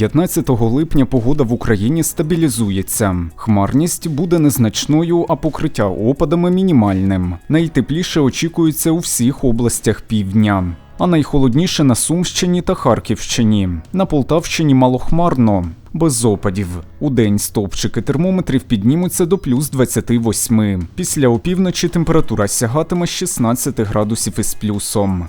15 липня погода в Україні стабілізується. Хмарність буде незначною, а покриття опадами мінімальним. Найтепліше очікується у всіх областях півдня. А найхолодніше на Сумщині та Харківщині. На Полтавщині малохмарно, без опадів. У день стовпчики термометрів піднімуться до плюс 28. Після опівночі температура сягатиме 16 градусів із плюсом.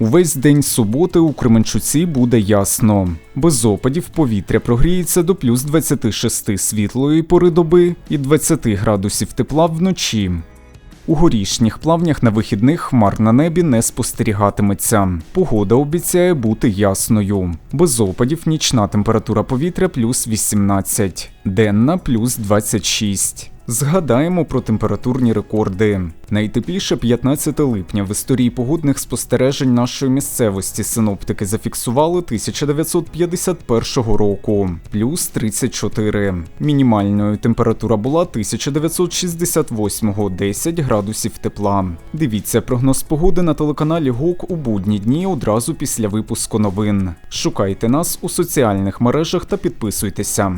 Увесь день суботи у Кременчуці буде ясно. Без опадів повітря прогріється до плюс 26 світлої пори доби і 20 градусів тепла вночі. У горішніх плавнях на вихідних хмар на небі не спостерігатиметься. Погода обіцяє бути ясною. Без опадів нічна температура повітря плюс 18, денна плюс 26. Згадаємо про температурні рекорди. Найтепліше 15 липня в історії погодних спостережень нашої місцевості синоптики зафіксували 1951 року, плюс 34. Мінімальною температура була 1968 10 градусів тепла. Дивіться прогноз погоди на телеканалі ГОК у будні дні одразу після випуску новин. Шукайте нас у соціальних мережах та підписуйтеся.